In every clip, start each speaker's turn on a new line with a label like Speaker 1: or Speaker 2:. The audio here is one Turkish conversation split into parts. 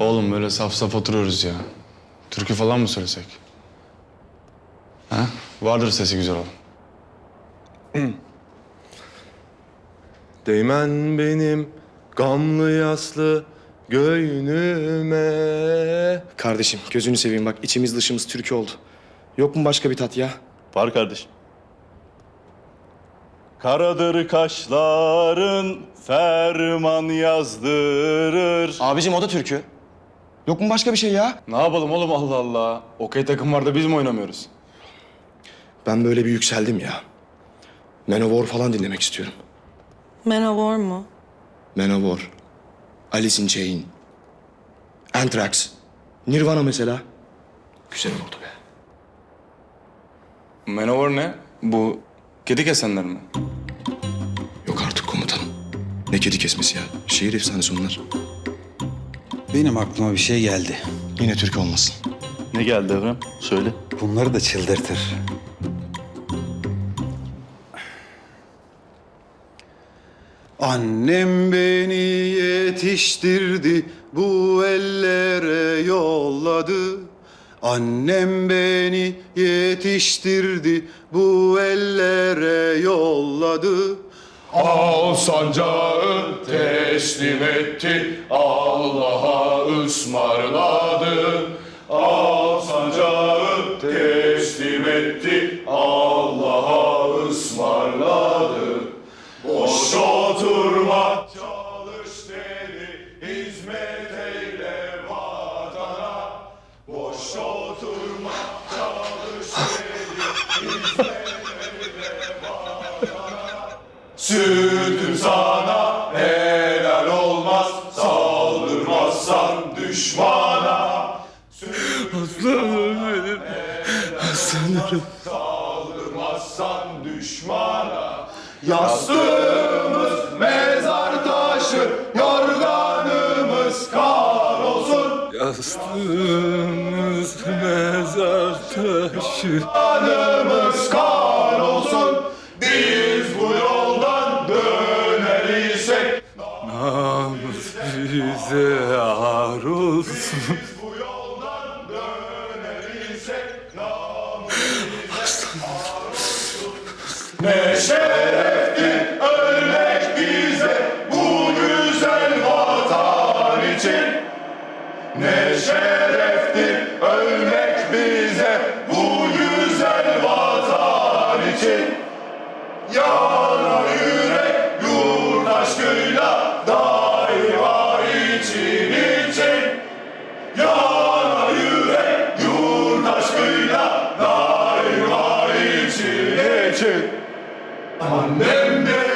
Speaker 1: Oğlum böyle saf saf oturuyoruz ya. Türkü falan mı söylesek? Ha? Vardır sesi güzel olan.
Speaker 2: Değmen benim gamlı yaslı göğnüme.
Speaker 3: Kardeşim gözünü seveyim bak içimiz dışımız Türk oldu. Yok mu başka bir tat ya?
Speaker 4: Var kardeşim. Karadır kaşların ferman yazdırır.
Speaker 3: Abicim o da türkü. Yok mu başka bir şey ya?
Speaker 1: Ne yapalım oğlum Allah Allah. Okey takım var da biz mi oynamıyoruz?
Speaker 3: Ben böyle bir yükseldim ya. Manowar falan dinlemek istiyorum.
Speaker 5: Manowar mu?
Speaker 3: Manowar, Alice in Chain, Anthrax, Nirvana mesela. Güzel oldu be.
Speaker 1: Manowar ne? Bu kedi kesenler mi?
Speaker 3: Yok artık komutanım. Ne kedi kesmesi ya. Şehir efsanesi onlar.
Speaker 6: Benim aklıma bir şey geldi.
Speaker 3: Yine Türk olmasın.
Speaker 4: Ne geldi Evren? Söyle.
Speaker 6: Bunları da çıldırtır. Annem beni yetiştirdi, bu ellere yolladı. Annem beni yetiştirdi, bu ellere yolladı.
Speaker 2: Al sancağı teslim etti, Allah'a ısmarladı. Al sancağı teslim etti, taşı. Kanımız kar olsun. Biz bu yoldan döner isek
Speaker 1: Namus bize ar olsun.
Speaker 2: İçin. Annem beni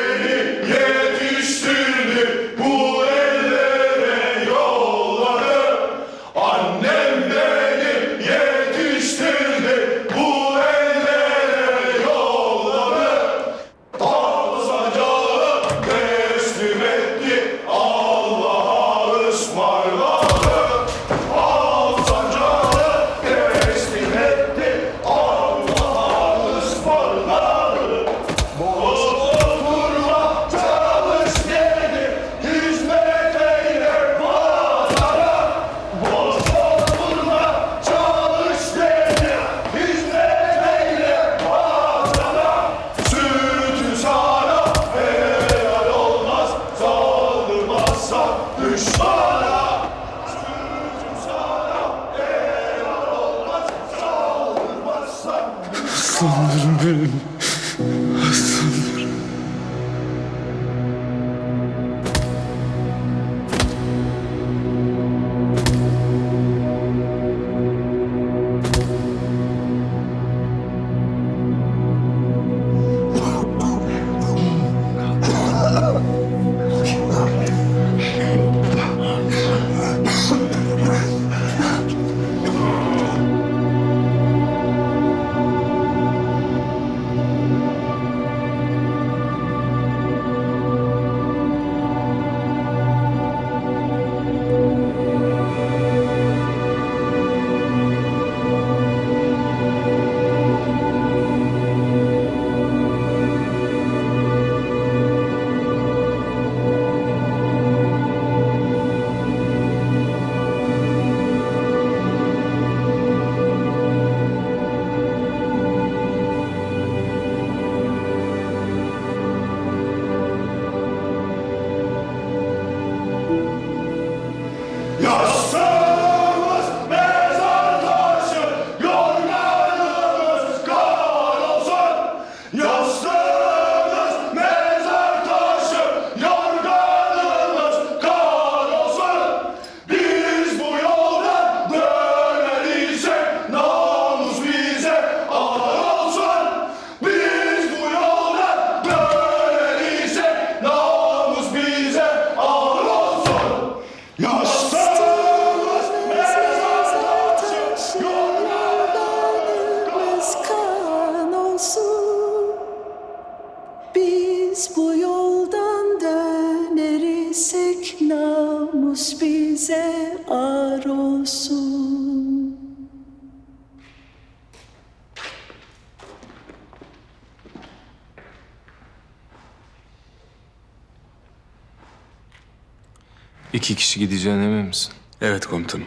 Speaker 7: İki kişi gideceğine emin misin?
Speaker 8: Evet komutanım.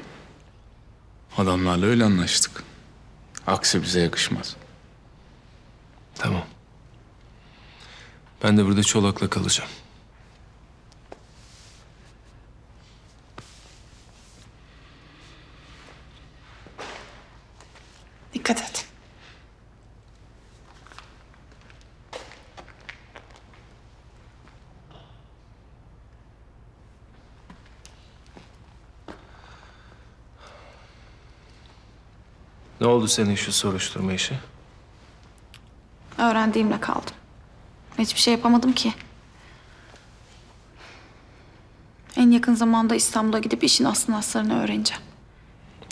Speaker 8: Adamlarla öyle anlaştık. Aksi bize yakışmaz.
Speaker 7: Tamam. Ben de burada çolakla kalacağım. Oldu senin şu soruşturma işi?
Speaker 9: Öğrendiğimle kaldım. Hiçbir şey yapamadım ki. En yakın zamanda İstanbul'a gidip işin aslını aslarını öğreneceğim.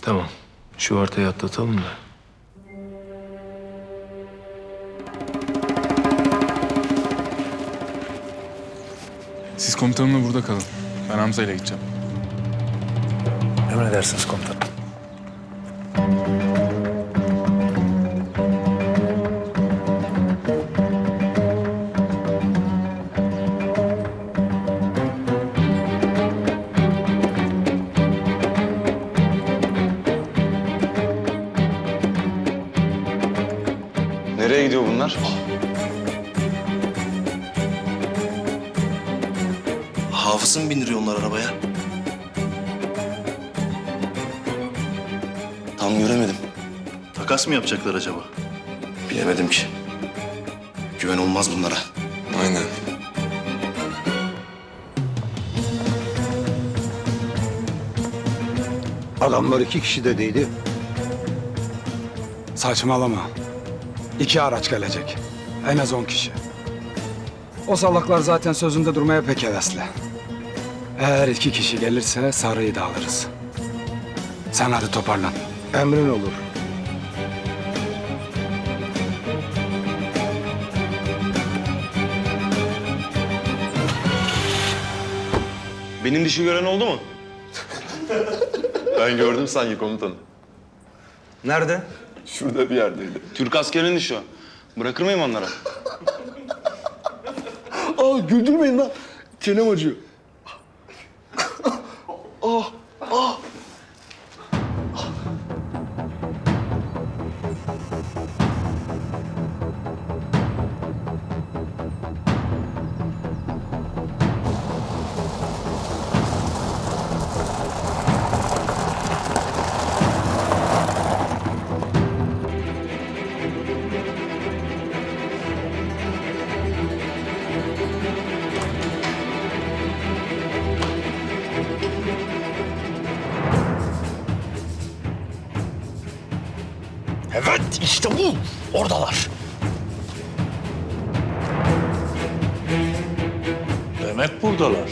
Speaker 7: Tamam. Şu ortayı atlatalım da.
Speaker 8: Siz komutanımla burada kalın. Ben Hamza ile gideceğim.
Speaker 10: Emredersiniz komutanım.
Speaker 3: Tam göremedim.
Speaker 11: Takas mı yapacaklar acaba?
Speaker 3: Bilemedim ki. Güven olmaz bunlara.
Speaker 8: Aynen.
Speaker 12: Adamlar iki kişi dediydi. Saçmalama. İki araç gelecek. En az on kişi. O salaklar zaten sözünde durmaya pek hevesli. Eğer iki kişi gelirse sarıyı da alırız. Sen hadi toparlan. Emrin olur.
Speaker 3: Benim dişi gören oldu mu?
Speaker 13: Ben gördüm sanki komutanım.
Speaker 3: Nerede?
Speaker 13: Şurada bir yerdeydi.
Speaker 8: Türk askerinin işi o. Bırakır mıyım onlara?
Speaker 3: Aa güldürmeyin lan. Çenem acıyor.
Speaker 10: Evet işte bu. Oradalar.
Speaker 14: Demek buradalar.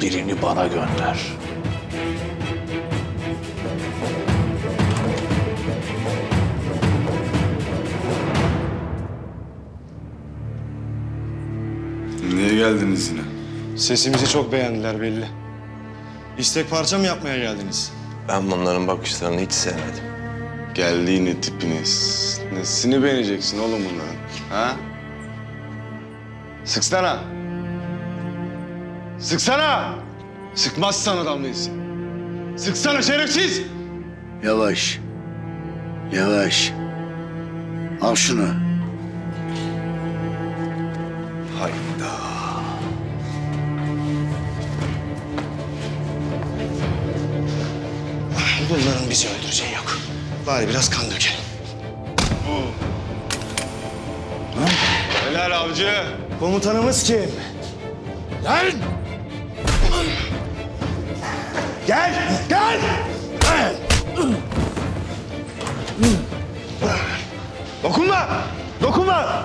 Speaker 14: Birini bana gönder.
Speaker 8: Niye geldiniz yine?
Speaker 3: Sesimizi çok beğendiler belli. İstek parça mı yapmaya geldiniz?
Speaker 10: Ben bunların bakışlarını hiç sevmedim.
Speaker 8: Geldiğini tipiniz. Nesini beğeneceksin oğlum bunların? Ha? Sıksana. Sıksana. Sıkmazsan adam değilsin. Sıksana şerefsiz.
Speaker 10: Yavaş. Yavaş. Al şunu.
Speaker 3: Bunların bizi öldüreceği yok. Bari biraz kan dökelim.
Speaker 8: Helal avcı.
Speaker 3: Komutanımız kim? Lan! Gel! Gel! Dokunma! Dokunma!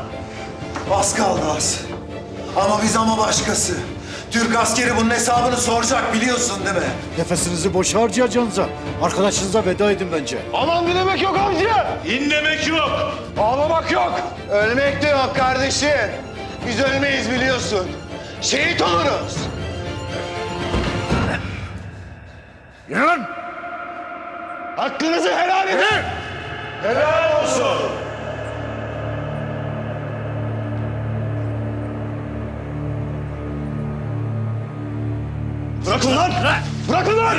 Speaker 15: Az kaldı az. Ama biz ama başkası. Türk askeri bunun hesabını soracak biliyorsun değil mi?
Speaker 10: Nefesinizi boş harcayacaksınıza. Arkadaşınıza veda edin bence.
Speaker 3: Aman dinlemek yok amca.
Speaker 11: Dinlemek yok.
Speaker 3: Ağlamak yok. Ölmek de yok kardeşim. Biz ölmeyiz biliyorsun. Şehit oluruz.
Speaker 16: Yürü! Hakkınızı helal edin! Helal olsun! Bırakın lan! Bırakın lan!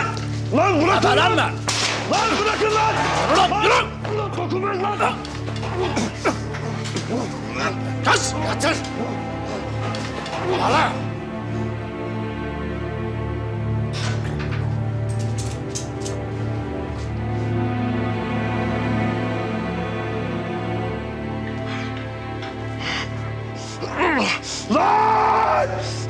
Speaker 16: Lan bırakın lan! Lan bırakın lan! Lan yürü! Lan dokunmayın lan! Kaç! Yatır! Hala! Lan!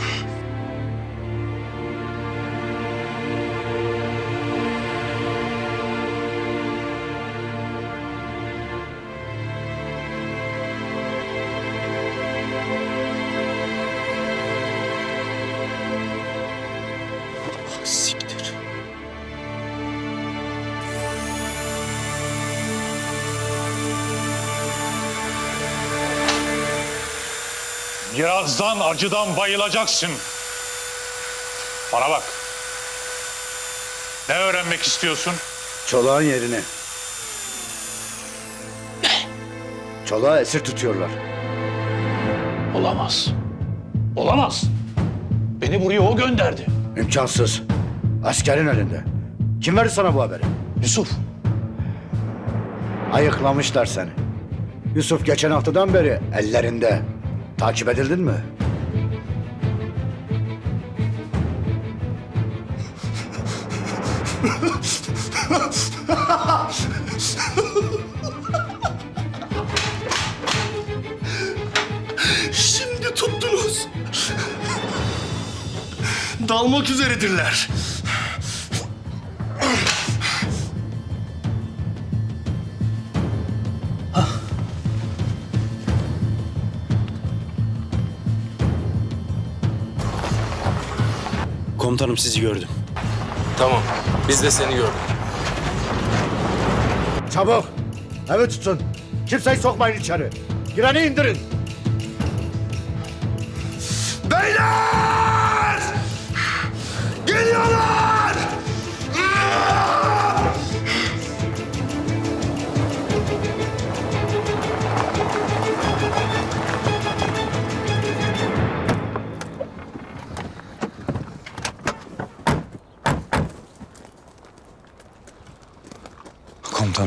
Speaker 16: Birazdan acıdan bayılacaksın. Bana bak. Ne öğrenmek istiyorsun?
Speaker 10: Çolağın yerini. Çolağı esir tutuyorlar.
Speaker 16: Olamaz. Olamaz. Beni buraya o gönderdi.
Speaker 10: İmkansız. Askerin elinde. Kim verdi sana bu haberi?
Speaker 16: Yusuf.
Speaker 10: Ayıklamışlar seni. Yusuf geçen haftadan beri ellerinde. Takip edildin mi?
Speaker 3: Şimdi tuttunuz. Dalmak üzeredirler.
Speaker 10: Komutanım sizi gördüm.
Speaker 7: Tamam. Biz de seni gördük.
Speaker 10: Çabuk. Evi tutun. Kimseyi sokmayın içeri. Gireni indirin.
Speaker 3: Beyler! Geliyorlar!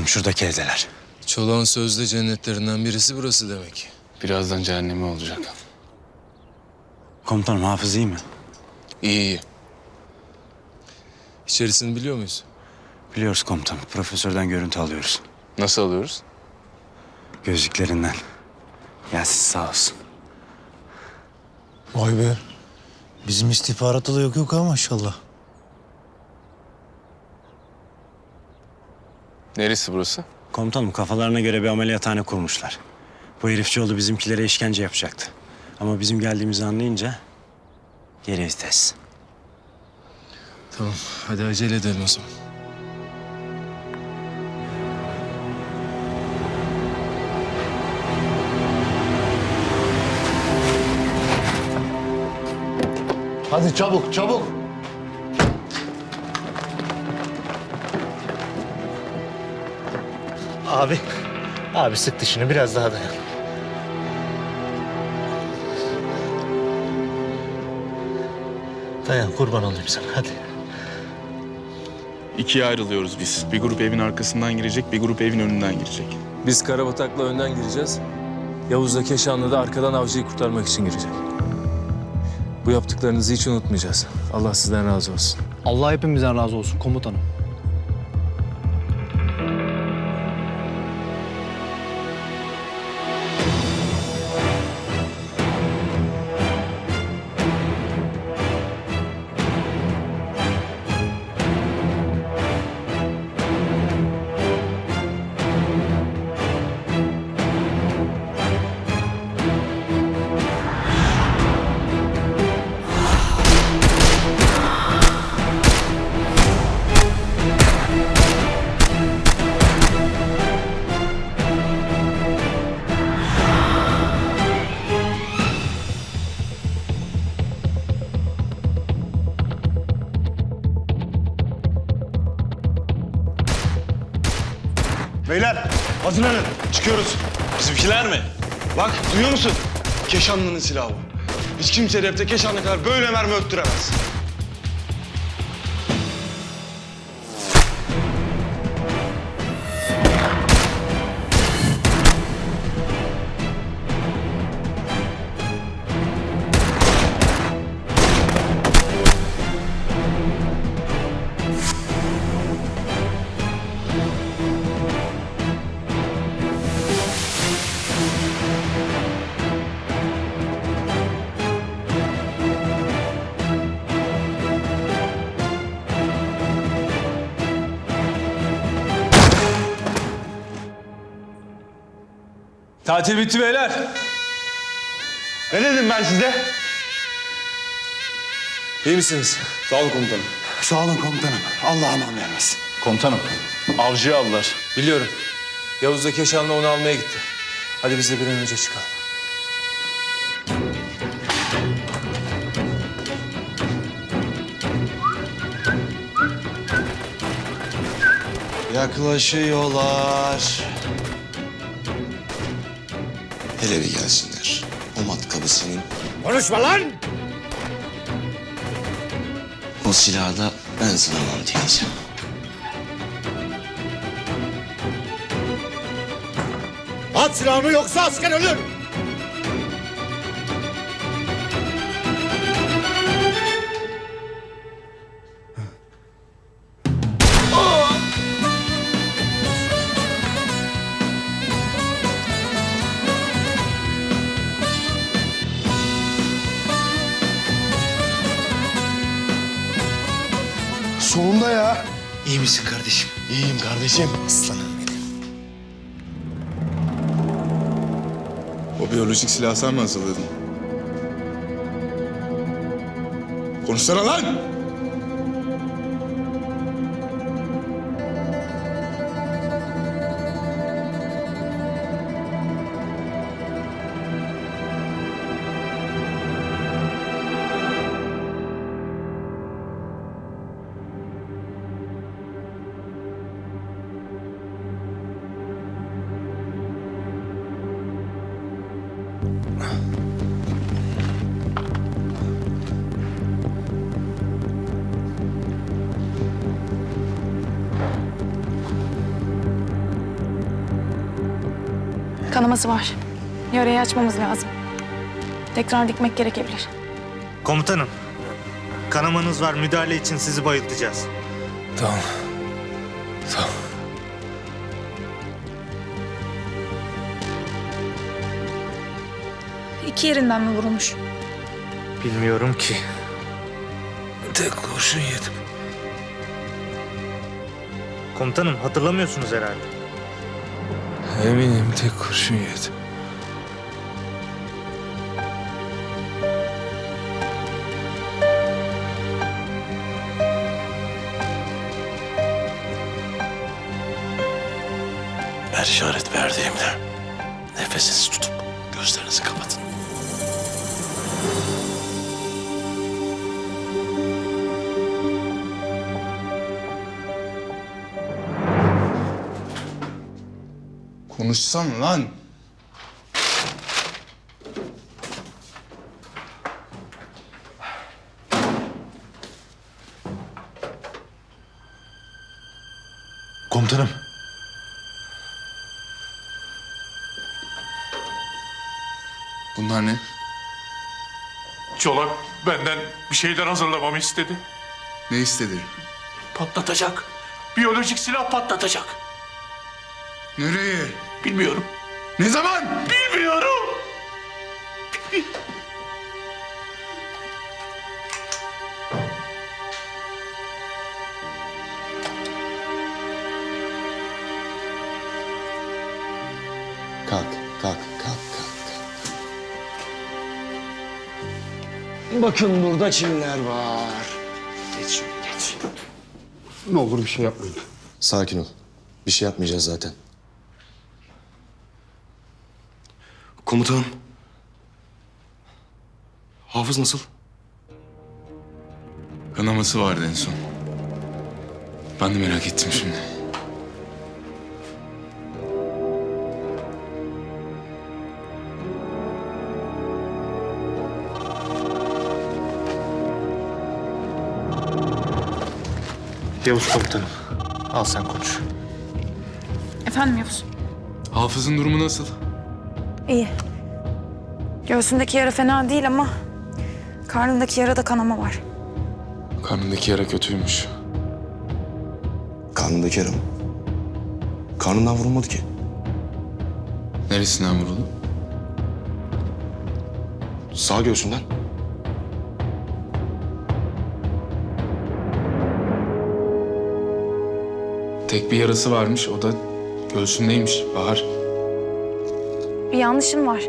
Speaker 17: Komutanım şuradaki evdeler.
Speaker 7: Çolağın sözde cennetlerinden birisi burası demek.
Speaker 1: Birazdan cehennemi olacak.
Speaker 17: Komutanım hafız iyi mi?
Speaker 7: İyi iyi. İçerisini biliyor muyuz?
Speaker 17: Biliyoruz komutanım. Profesörden görüntü alıyoruz.
Speaker 7: Nasıl alıyoruz?
Speaker 17: Gözlüklerinden. Yasin sağ olsun.
Speaker 10: Vay be. Bizim istihbaratta da yok yok ha maşallah.
Speaker 7: Neresi burası?
Speaker 17: Komutanım kafalarına göre bir ameliyathane kurmuşlar. Bu herifçioğlu bizimkilere işkence yapacaktı. Ama bizim geldiğimizi anlayınca geri vites.
Speaker 7: Tamam. Hadi acele edelim o zaman.
Speaker 16: Hadi çabuk çabuk.
Speaker 10: Abi. Abi sık dişini biraz daha dayan. Dayan kurban olayım sana hadi.
Speaker 1: İkiye ayrılıyoruz biz. Bir grup evin arkasından girecek, bir grup evin önünden girecek.
Speaker 7: Biz Karabatak'la önden gireceğiz. Yavuz da Keşanlı da arkadan avcıyı kurtarmak için girecek. Bu yaptıklarınızı hiç unutmayacağız. Allah sizden razı olsun.
Speaker 10: Allah hepimizden razı olsun komutanım.
Speaker 8: Hazırlanın. Çıkıyoruz.
Speaker 18: Bizimkiler mi?
Speaker 8: Bak duyuyor musun? Keşanlı'nın silahı bu. Hiç kimse Rep'te Keşanlı kadar böyle mermi öttüremez.
Speaker 7: Tatil bitti beyler.
Speaker 8: Ne dedim ben size?
Speaker 7: İyi misiniz?
Speaker 8: Sağ olun komutanım.
Speaker 10: Sağ olun komutanım. Allah aman vermesin.
Speaker 16: Komutanım, avcıyı aldılar.
Speaker 7: Biliyorum. Yavuz da Keşanlı onu almaya gitti. Hadi biz de bir an önce çıkalım.
Speaker 3: Yaklaşıyorlar. Hele bir gelsinler. O matkabı senin.
Speaker 10: Konuşma lan!
Speaker 3: O silahı da ben sana monteleyeceğim.
Speaker 10: At silahını yoksa asker ölür!
Speaker 3: İyi misin kardeşim? İyiyim kardeşim. Aslanım benim.
Speaker 1: O biyolojik silahı sen mi hazırladın? Konuşsana lan!
Speaker 9: Kanaması var. Yarayı açmamız lazım. Tekrar dikmek gerekebilir.
Speaker 18: Komutanım, kanamanız var. Müdahale için sizi bayıltacağız.
Speaker 7: Tamam. Tamam.
Speaker 9: İki yerinden mi vurulmuş?
Speaker 18: Bilmiyorum ki.
Speaker 7: Tek kurşun yedim.
Speaker 18: Komutanım hatırlamıyorsunuz herhalde.
Speaker 7: Eminim tek kurşun yedim.
Speaker 3: Her işaret verdiğimde nefesinizi tutup gözlerinizi kapatın.
Speaker 1: Konuşsan lan!
Speaker 3: Komutanım.
Speaker 1: Bunlar ne?
Speaker 16: Çolak benden bir şeyler hazırlamamı istedi.
Speaker 1: Ne istedi?
Speaker 16: Patlatacak. Biyolojik silah patlatacak.
Speaker 1: Nereye?
Speaker 16: Bilmiyorum.
Speaker 1: Ne zaman?
Speaker 16: Bilmiyorum.
Speaker 2: Bakın burada çimler var.
Speaker 3: Geç şöyle, geç.
Speaker 2: Ne olur bir şey yapmayın.
Speaker 3: Sakin ol. Bir şey yapmayacağız zaten. Komutanım. Hafız nasıl?
Speaker 1: Kanaması vardı en son. Ben de merak ettim şimdi.
Speaker 7: Yavuz komutanım. Al sen konuş.
Speaker 9: Efendim Yavuz?
Speaker 1: Hafız'ın durumu nasıl?
Speaker 9: İyi. Göğsündeki yara fena değil ama karnındaki yarada kanama var.
Speaker 1: Karnındaki yara kötüymüş.
Speaker 3: Karnındaki yara mı? Karnından vurulmadı ki.
Speaker 1: Neresinden vuruldu?
Speaker 3: Sağ göğsünden.
Speaker 1: Tek bir yarası varmış. O da göğsündeymiş. Bahar.
Speaker 9: Bir yanlışım var.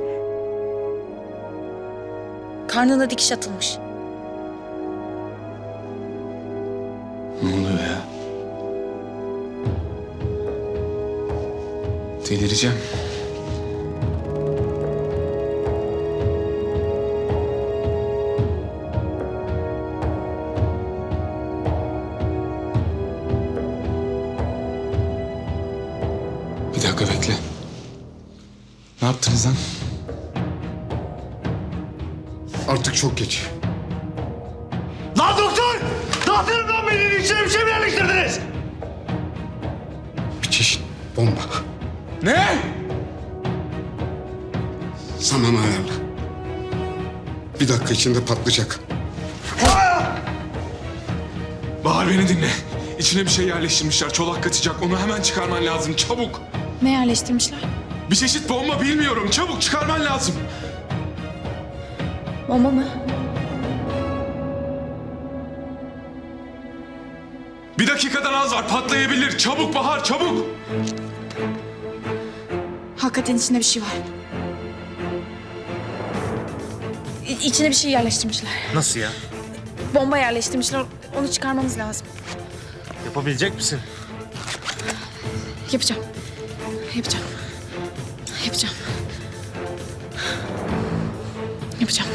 Speaker 9: Karnına dikiş atılmış.
Speaker 1: Ne oluyor ya? Delireceğim. Dakika bekle. Ne yaptınız lan?
Speaker 2: Artık çok geç.
Speaker 18: Lan doktor! Yapıyorsun lan benim içine bir şey mi yerleştirdiniz?
Speaker 2: Bir çeşit bomba.
Speaker 1: Ne?
Speaker 2: Zaman ayarla. Bir dakika içinde patlayacak.
Speaker 1: Bahar beni dinle. İçine bir şey yerleştirmişler. Çolak kaçacak. Onu hemen çıkarman lazım. Çabuk.
Speaker 9: Ne yerleştirmişler?
Speaker 1: Bir çeşit bomba bilmiyorum. Çabuk çıkarman lazım.
Speaker 9: Bomba mı?
Speaker 1: Bir dakikadan az var. Patlayabilir. Çabuk Bahar çabuk.
Speaker 9: Hakikaten içinde bir şey var. İ- İçine bir şey yerleştirmişler.
Speaker 7: Nasıl ya?
Speaker 9: Bomba yerleştirmişler. Onu çıkarmamız lazım.
Speaker 7: Yapabilecek misin?
Speaker 9: Yapacağım. Yapacağım. Yapacağım. Yapacağım.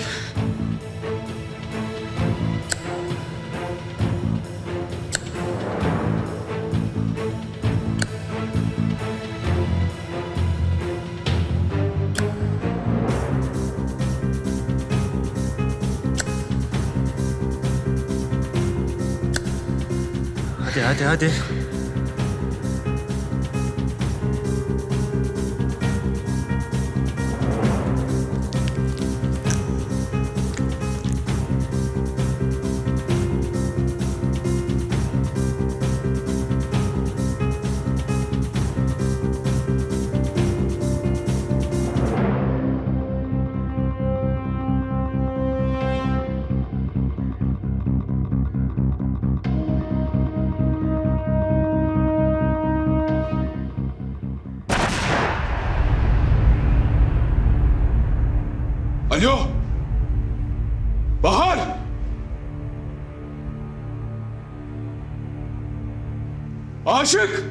Speaker 7: Hadi hadi hadi.
Speaker 1: Aşık.